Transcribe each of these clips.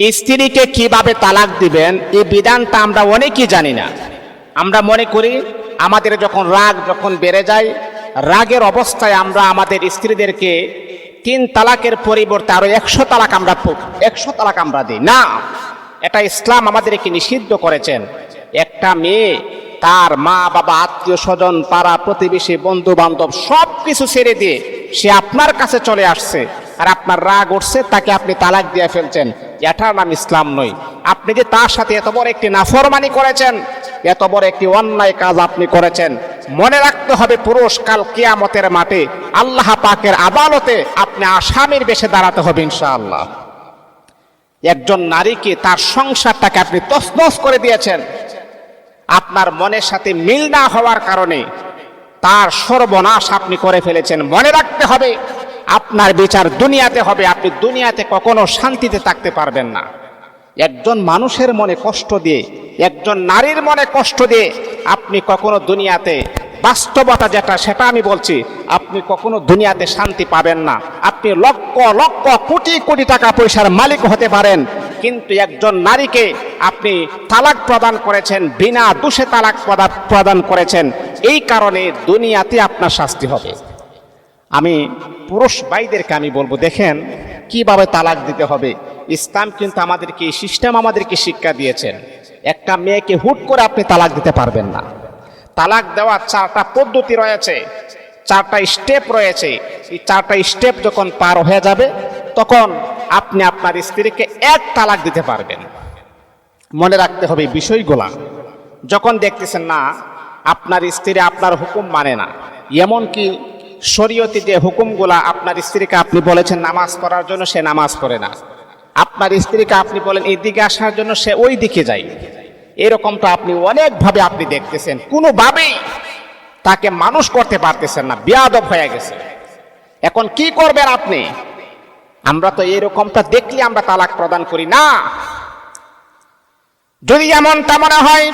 স্ত্রীকে কীভাবে তালাক দিবেন, এই বিধানটা আমরা অনেকেই জানি না। আমরা মনে করি, আমাদের যখন রাগ যখন বেড়ে যায়, রাগের অবস্থায় আমরা আমাদের স্ত্রীদেরকে তিন তালাকের পরিবর্তে আরও একশো তালাক আমরা একশো তালাক আমরা দিই। না, এটা ইসলাম আমাদেরকে নিষিদ্ধ করেছেন। একটা মেয়ে, তার মা, বাবা, আত্মীয় স্বজন, পাড়া, প্রতিবেশী বন্ধু বান্ধব সব কিছু ছেড়ে দিয়ে সে আপনার কাছে চলে আসছে। আর আপনার রাগ উঠছে, তাকে আপনি তালাক দিয়ে ফেলছেন। এটার নাম ইসলাম নয়। আপনি যে তার সাথে এত বড় একটি নাফরমানি করেছেন, এত বড় একটি অন্যায় কাজ আপনি করেছেন, মনে রাখতে হবে পুরুষ কাল কিয়ামতের মাঠে আল্লাহ পাকের আদালতে আপনি আসামির বেশে দাঁড়াতে হবে ইনশাআল্লাহ। একজন নারীকে তার সংসারটাকে আপনি তসনস করে দিয়েছেন। আপনার মনের সাথে মিল না হওয়ার কারণে তার সর্বনাশ আপনি করে ফেলেছেন। মনে রাখতে হবে আপনার বিচার দুনিয়াতে হবে, আপনি দুনিয়াতে কখনো শান্তিতে থাকতে পারবেন না। একজন মানুষের মনে কষ্ট দিয়ে, একজন নারীর মনে কষ্ট দিয়ে আপনি কখনো দুনিয়াতে বাস্তবতা যেটা, সেটা আমি বলছি, আপনি কখনো দুনিয়াতে শান্তি পাবেন না। আপনি লক্ষ লক্ষ কোটি কোটি টাকা পয়সার মালিক হতে পারেন, কিন্তু একজন নারীকে আপনি তালাক প্রদান করেছেন, বিনা দোষে তালাক প্রদান করেছেন, এই কারণে দুনিয়াতে আপনার শাস্তি হবে। আমি পুরুষ ভাইদেরকে আমি বলব, দেখেন কীভাবে তালাক দিতে হবে। ইসলাম কিন্তু আমাদেরকে, এই সিস্টেম আমাদেরকে শিক্ষা দিয়েছেন। একটা মেয়েকে হুট করে আপনি তালাক দিতে পারবেন না। তালাক দেওয়ার চারটা পদ্ধতি রয়েছে, চারটা স্টেপ রয়েছে। এই চারটা স্টেপ যখন পার হয়ে যাবে, তখন আপনি আপনার স্ত্রীকে এক তালাক দিতে পারবেন। মনে রাখতে হবে বিষয়গুলা। যখন দেখতেছেন না, আপনার স্ত্রী আপনার হুকুম মানে না, এমনকি শরীয়তি যে হুকুমগুলা আপনার স্ত্রীকে আপনি বলেছেন নামাজ পড়ার জন্য সে নামাজ পড়ে না। আপনার স্ত্রীকে আপনি বলেন এই দিকে আসার জন্য সে ওই দিকে যায় এরকমটা আপনি অনেকভাবে আপনি দেখতেছেন। কোনোভাবেই তাকে মানুষ করতে পারতেছেন না, বিয়াদব হয়ে গেছে। এখন কি করবেন আপনি? আমরা তো এরকমটা দেখলে আমরা তালাক প্রদান করি না। যদি এমনটা মনে হয়,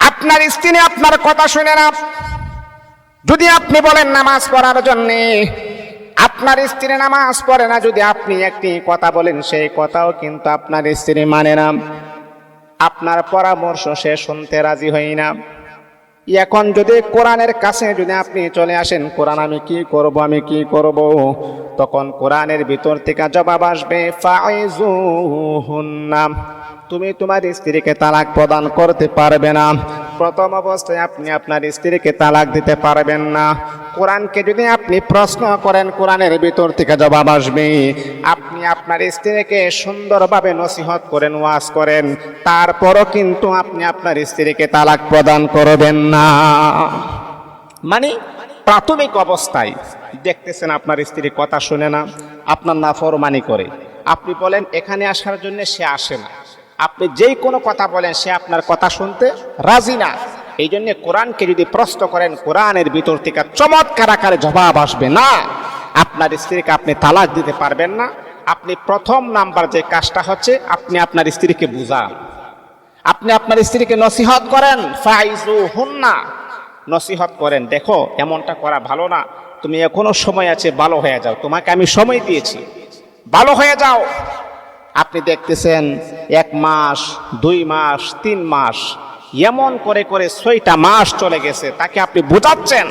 আপনার স্ত্রী আপনার কথা শুনে না যদি আপনি বলেন নামাজ পড়ার জন্যে, আপনার স্ত্রী নামাজ পড়ে না, যদি আপনি একটি কথা বলেন, সেই কথাও কিন্তু আপনার স্ত্রী মানে না। আপনার পরামর্শ সে শুনতে রাজি হই না। এখন যদি কোরআনের কাছে যদি আপনি চলে আসেন, কোরআন আমি কি করব, আমি কি করব? তখন কোরআনের ভিতর থেকে জবাব আসবে তুমি তোমার স্ত্রীকে তালাক প্রদান করতে পারবে না। প্রথম অবস্থায় আপনি আপনার স্ত্রীকে তালাক দিতে পারবেন না। কোরআনকে যদি আপনি প্রশ্ন করেন, কোরআনের ভিতর থেকে জবাব আসবে, আপনি আপনার স্ত্রীকে সুন্দরভাবে নসিহত করেন ওয়াজ করেন, তারপরও কিন্তু আপনি আপনার স্ত্রীকে তালাক প্রদান করবেন না। মানে প্রাথমিক অবস্থায় দেখতেছেন আপনার স্ত্রী কথা শুনে না, আপনার নাফরমানি করে। আপনি বলেন, এখানে আসার জন্য সে আসে না। আপনি যেই কোনো কথা বলেন, সে আপনার কথা শুনতে রাজি না। এই জন্য কোরআনকে যদি প্রশ্ন করেন, কোরআনের ভিতর থেকে চমৎকার আকারে জবাব আসবে না। আপনার স্ত্রীকে আপনি তালাক দিতে পারবেন না। আপনি প্রথম নাম্বার যে কাজটা হচ্ছে, আপনি আপনার স্ত্রীকে বুঝান। আপনি আপনার স্ত্রীকে নসিহত করেন ফাইজু হুন্না নসিহত করেন, দেখো, এমনটা করা ভালো না। তুমি এখনও সময় আছে, ভালো হয়ে যাও। তোমাকে আমি সময় দিয়েছি। ভালো হয়ে যাও। আপনি দেখতেছেন এক মাস, দুই মাস, তিন মাস, এমন করে করে ছয়টা মাস চলে গেছে, তাকে আপনি বোঝাচ্ছেন?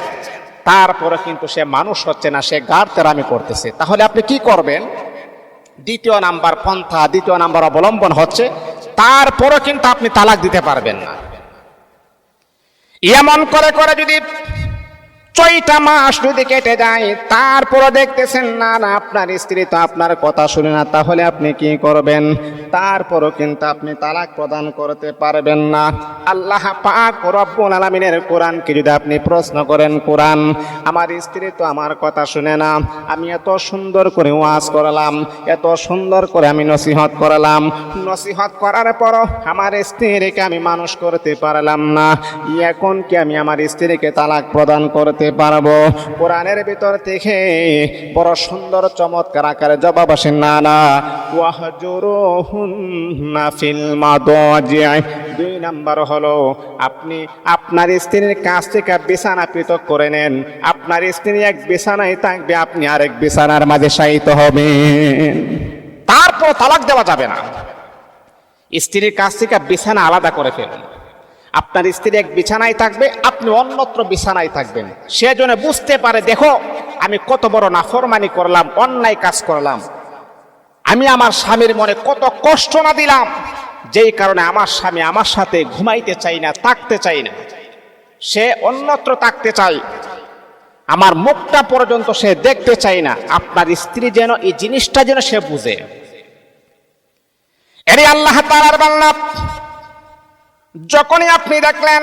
তারপরে কিন্তু সে মানুষ হচ্ছে না, সে গাড় তেরামি করতেছে। তাহলে আপনি কি করবেন? দ্বিতীয় নাম্বার পন্থা, দ্বিতীয় নাম্বার অবলম্বন হচ্ছে তারপরও কিন্তু আপনি তালাক দিতে পারবেন না। এমন করে করে যদি ছয়টা মাস যদি কেটে যায়, তারপরও দেখতেছেন, না না, আপনার স্ত্রী তো আপনার কথা শুনে না, তাহলে আপনি কি করবেন? তারপরও কিন্তু আপনি তালাক প্রদান করতে পারবেন না। আল্লাহ পাক রব্বুল আলামিনের কোরআনকে যদি আপনি প্রশ্ন করেন, কোরআন, আমার স্ত্রী তো আমার কথা শুনে না, আমি এত সুন্দর করে ওয়াজ করলাম, এত সুন্দর করে আমি নসিহত করলাম, নসিহত করার পরও আমার স্ত্রীকে আমি মানুষ করতে পারলাম না, এখন কি আমি আমার স্ত্রীকে তালাক প্রদান করতে পারব। কোরআনের ভিতর থেকে বড় সুন্দর চমৎকার আকারে জবাব আসে, না না। ফিল দুই নাম্বার হলো, আপনি, আপনার স্ত্রীর কাছ থেকে বিছানা পৃথক করে নেন। আপনার স্ত্রী এক বিছানায় থাকবে, আপনি আরেক বিছানার মাঝে শায়িত হবেন। তারপর তালাক দেওয়া যাবে না। স্ত্রীর কাছ থেকে বিছানা আলাদা করে ফেলুন। আপনার স্ত্রী এক বিছানায় থাকবে, আপনি অন্যত্র বিছানায় থাকবেন। সে যেন বুঝতে পারে, দেখো, আমি কত বড় নাফরমানি করলাম, অন্যায় কাজ করলাম। আমি আমার স্বামীর মনে কত কষ্ট না দিলাম, যেই কারণে আমার স্বামী আমার সাথে ঘুমাইতে চাই না, থাকতে চাই না। সে অন্যত্র থাকতে চায়। আমার মুখটা পর্যন্ত সে দেখতে চাই না, আপনার স্ত্রী যেন এই জিনিসটা যেন সে বুঝে। এরে আল্লাহ তালার যখনই আপনি দেখলেন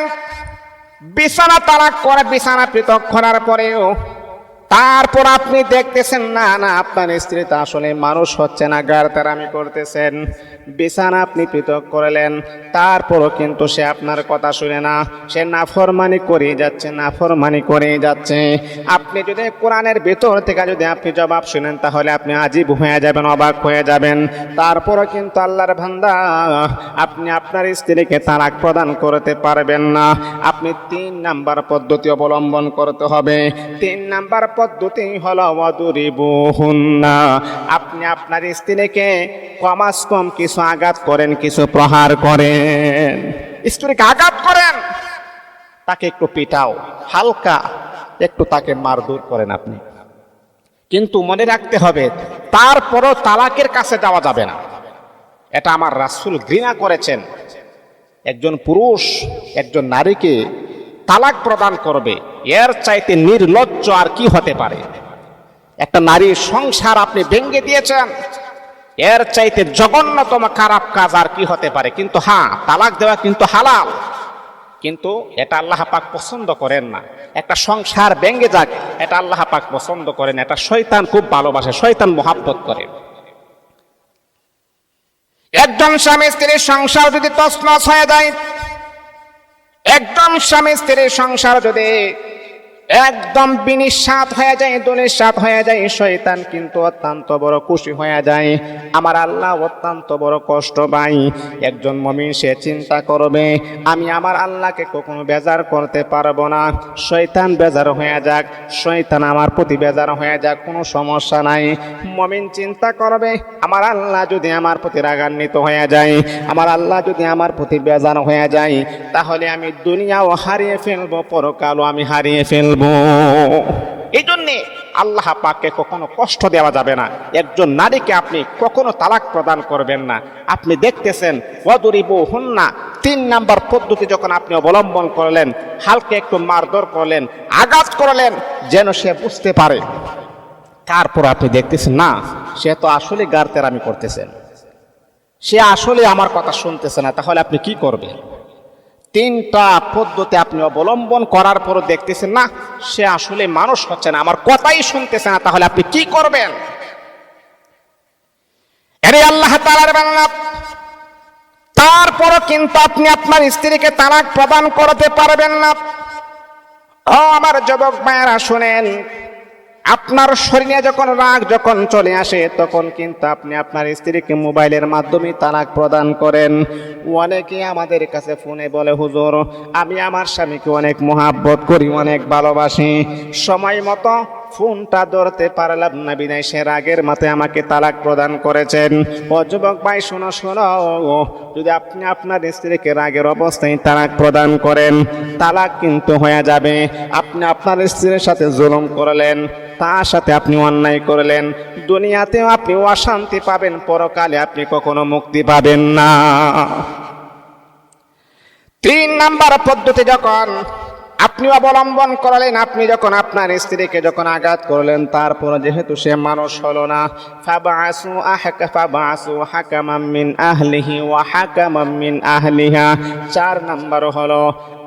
বিছানা তালাক করে বিছানা পৃথক করার পরেও তারপর আপনি দেখতেছেন, না না, আপনার স্ত্রী তো আসলে মানুষ হচ্ছে না, গার তারামি করতেছেন। বিছানা আপনি পৃথক করলেন, তারপরও কিন্তু সে আপনার কথা শুনে না। সে নাফরমানি করে যাচ্ছে, নাফরমানি করে যাচ্ছে। আপনি যদি কোরআনের ভেতর থেকে যদি আপনি জবাব শুনেন, তাহলে আপনি আজীব হয়ে যাবেন, অবাক হয়ে যাবেন। তারপরও কিন্তু আল্লাহর ভান্দা আপনি আপনার স্ত্রীকে তালাক প্রদান করতে পারবেন না। আপনি তিন নাম্বার পদ্ধতি অবলম্বন করতে হবে। তিন নাম্বার পদ্ধতি আপনি আপনার স্ত্রীকে কমাস কম কিছু আঘাত করেন, কিছু প্রহার করেন। স্ত্রীকে আঘাত করেন, তাকে একটু পিটাও, হালকা একটু তাকে মারধর করেন আপনি। কিন্তু মনে রাখতে হবে, তারপরও তালাকের কাছে যাওয়া যাবে না। এটা আমার রাসূল ঘৃণা করেছেন। একজন পুরুষ, একজন নারীকে তালাক প্রদান করবে। এর চাইতে নির্লজ্জ আর কি হতে পারে? একটা নারীর সংসার আপনি ভেঙ্গে দিয়েছেন। এর চাইতে জঘন্যতম খারাপ কাজ আর কি হতে পারে? কিন্তু হ্যাঁ তালাক দেওয়া কিন্তু হালাল। কিন্তু এটা আল্লাহ পাক পছন্দ করেন না। একটা সংসার ভেঙ্গে যাক, এটা আল্লাহ পাক পছন্দ করেন। এটা শয়তান খুব ভালোবাসে, শয়তান মোহাব্বত করে। একজন স্বামী স্ত্রীর সংসার যদি তছনছ হয়ে যায় একদম স্বামী স্ত্রীর সংসার যদি একদম বিনিঃস্বাদ হয়ে যায় দুনিঃস্বাদ হয়ে যায়, শয়তান কিন্তু অত্যন্ত বড় খুশি হয়ে যায়। আমার আল্লাহ অত্যন্ত বড় কষ্ট পাই একজন মমিন, সে চিন্তা করবে, আমি আমার আল্লাহকে কখনো বেজার করতে পারব না। শয়তান বেজার হয়ে যাক, শয়তান আমার প্রতি বেজার হয়ে যাক, কোনো সমস্যা নাই। মমিন চিন্তা করবে, আমার আল্লাহ যদি আমার প্রতি রাগান্বিত হয়ে যায়, আমার আল্লাহ যদি আমার প্রতি বেজার হয়ে যায়, তাহলে আমি দুনিয়াও হারিয়ে ফেলব, পরকালও আমি হারিয়ে ফেলব। এই জন্যে আল্লাহ পাককে কখনো কষ্ট দেওয়া যাবে না। একজন নারীকে আপনি কখনো তালাক প্রদান করবেন না। আপনি দেখতেছেন অদরিব হন না তিন নাম্বার পদ্ধতি যখন আপনি অবলম্বন করলেন, হালকা একটু মারধর করলেন, আঘাত করলেন, যেন সে বুঝতে পারে। তারপর আপনি দেখতেছেন, না, সে তো আসলে গার তেরামি করতেছেন। সে আসলে আমার কথা শুনতেছে না, তাহলে আপনি কি করবেন? তিনটা পদ্ধতি আপনি অবলম্বন করার পরও দেখতেছেন, না, সে আসলে মানুষ হচ্ছে না, আমার কথাই শুনতেছে না, তাহলে আপনি কি করবেন? আরে আল্লাহ তারপরও কিন্তু আপনি আপনার স্ত্রীকে তালাক প্রদান করতে পারবেন না। আমার যুবক ভাইয়েরা, শুনেন আপনার শরীরে যখন রাগ যখন চলে আসে, তখন কিন্তু আপনি আপনার স্ত্রীকে মোবাইলের মাধ্যমে তালাক প্রদান করেন। অনেকে আমাদের কাছে ফোনে বলে, হুজুর, আমি আমার স্বামীকে অনেক মহাব্বত করি, অনেক ভালোবাসি। সময় মতো ফোনটা ধরতে পারলাম না বিদায় সে রাগের মাথায় আমাকে তালাক প্রদান করেছেন। ও যুবক ভাই, শোনো শোনো যদি আপনি আপনার স্ত্রীকে রাগের অবস্থায় তালাক প্রদান করেন, তালাক কিন্তু হয়ে যাবে। আপনি আপনার স্ত্রীর সাথে জুলুম করলেন, তার সাথে আপনি অন্যায় করলেন। দুনিয়াতেও আপনি অশান্তি পাবেন, পরকালে আপনি কখনো মুক্তি পাবেন না। তিন নাম্বার পদ্ধতি যখন আপনি অবলম্বন করলেন, আপনি যখন আপনার স্ত্রীকে যখন আঘাত করলেন তারপর যেহেতু সে মানুষ হলো না, ফাবাসু আহকা, ফাবাসু হাকামাম মিন আহলিহি ওয়া হাকামাম মিন আহলিহা। চার নাম্বার হলো,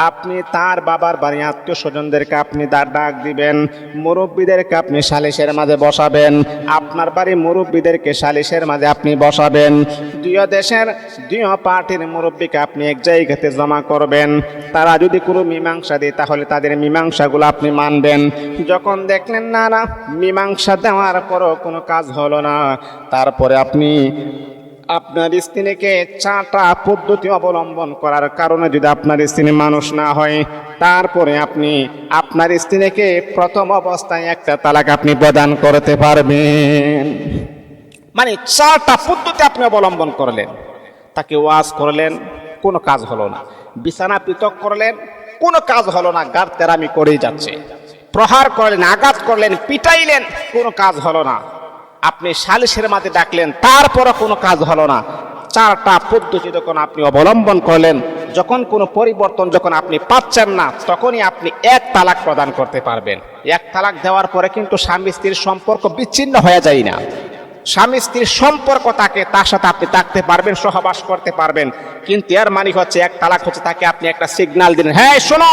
আপনি তার বাবার বাড়ি আত্মীয় স্বজনদেরকে আপনি তার ডাক দিবেন, মুরব্বীদেরকে আপনি সালিশের মাঝে বসাবেন, আপনার বাড়ি মুরব্বীদেরকে সালিশের মাঝে আপনি বসাবেন, দুই দেশের দুই পার্টির মুরব্বীকে আপনি এক জায়গাতে জমা করবেন, তারা যদি কোনো মীমাংসা দেয় তাহলে তাদের মীমাংসাগুলো আপনি মানবেন। যখন দেখলেন না না, মীমাংসা দেওয়ার পরও কোনো কাজ হলো না। তারপরে আপনি আপনার স্ত্রীকে চারটা পদ্ধতি অবলম্বন করার কারণে যদি আপনার স্ত্রী মানুষ না হয়, তারপরে আপনি আপনার স্ত্রীকে প্রথম অবস্থায় একটা তালাক আপনি প্রদান করতে পারবেন। মানে চারটা পদ্ধতি আপনি অবলম্বন করলেন, তাকে ওয়াজ করলেন, কোনো কাজ হলো না। বিছানা পৃথক করলেন কোনো কাজ হলো না, গার তেরামি করেই যাচ্ছে। প্রহার করলেন, আঘাত করলেন, পিটাইলেন, কোনো কাজ হলো না। আপনি সালিশের মাঝে ডাকলেন, তারপরও কোনো কাজ হলো না। চারটা পদ্ধতি যখন আপনি অবলম্বন করলেন, যখন কোনো পরিবর্তন যখন আপনি পাচ্ছেন না, তখনই আপনি এক তালাক প্রদান করতে পারবেন। এক তালাক দেওয়ার পরে কিন্তু স্বামী স্ত্রীর সম্পর্ক বিচ্ছিন্ন হয়ে যায় না। স্বামী স্ত্রীর সম্পর্ক তাকে, তার সাথে আপনি থাকতে পারবেন, সহবাস করতে পারবেন। কিন্তু এর মানে হচ্ছে এক তালাক হচ্ছে তাকে আপনি একটা সিগন্যাল দিলেন হ্যাঁ শোনো,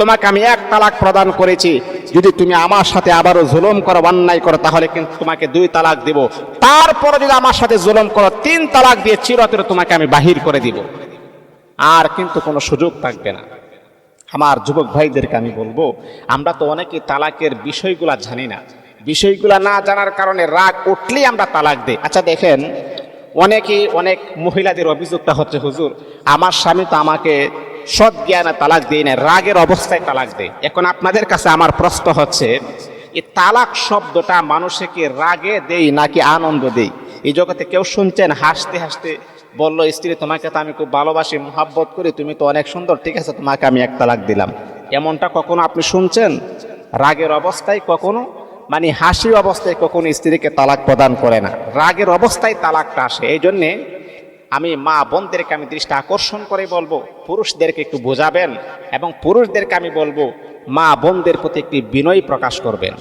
তোমাকে আমি এক তালাক প্রদান করেছি। যদি তুমি আমার সাথে আবারও জুলুম করো, অন্যায় করো, তাহলে কিন্তু তোমাকে দুই তালাক দিব। তারপরে যদি আমার সাথে জুলুম করো, তিন তালাক দিয়ে চিরতর তোমাকে আমি বাহির করে দিব। আর কিন্তু কোনো সুযোগ থাকবে না। আমার যুবক ভাইদেরকে আমি বলব, আমরা তো অনেকেই তালাকের বিষয়গুলা জানি না। বিষয়গুলা না জানার কারণে রাগ উঠলেই আমরা তালাক দিই। আচ্ছা দেখেন, অনেকেই, অনেক মহিলাদের অভিযোগটা হচ্ছে, হুজুর, আমার স্বামী তো আমাকে সৎ জ্ঞানে তালাক দিয়ে না রাগের অবস্থায় তালাক দেয়। এখন আপনাদের কাছে আমার প্রশ্ন হচ্ছে, এই তালাক শব্দটা মানুষকে রাগে দেই নাকি আনন্দ দেই এই জগতে কেউ শুনছেন, হাসতে হাসতে বলল, স্ত্রী, তোমাকে তো আমি খুব ভালোবাসি, মোহাব্বত করি, তুমি তো অনেক সুন্দর, ঠিক আছে, তোমাকে আমি এক তালাক দিলাম। এমনটা কখনো আপনি শুনছেন? রাগের অবস্থায় কখনো? মানে হাসি অবস্থায় কখনো স্ত্রীকে তালাক প্রদান করে না। রাগের অবস্থায় তালাকটা আসে। এই জন্যে আমি মা বোনদেরকে আমি দৃষ্টি আকর্ষণ করে বলব, পুরুষদেরকে একটু বোঝাবেন এবং পুরুষদেরকে আমি বলব, মা বোনদের প্রতি একটি বিনয় প্রকাশ করবেন।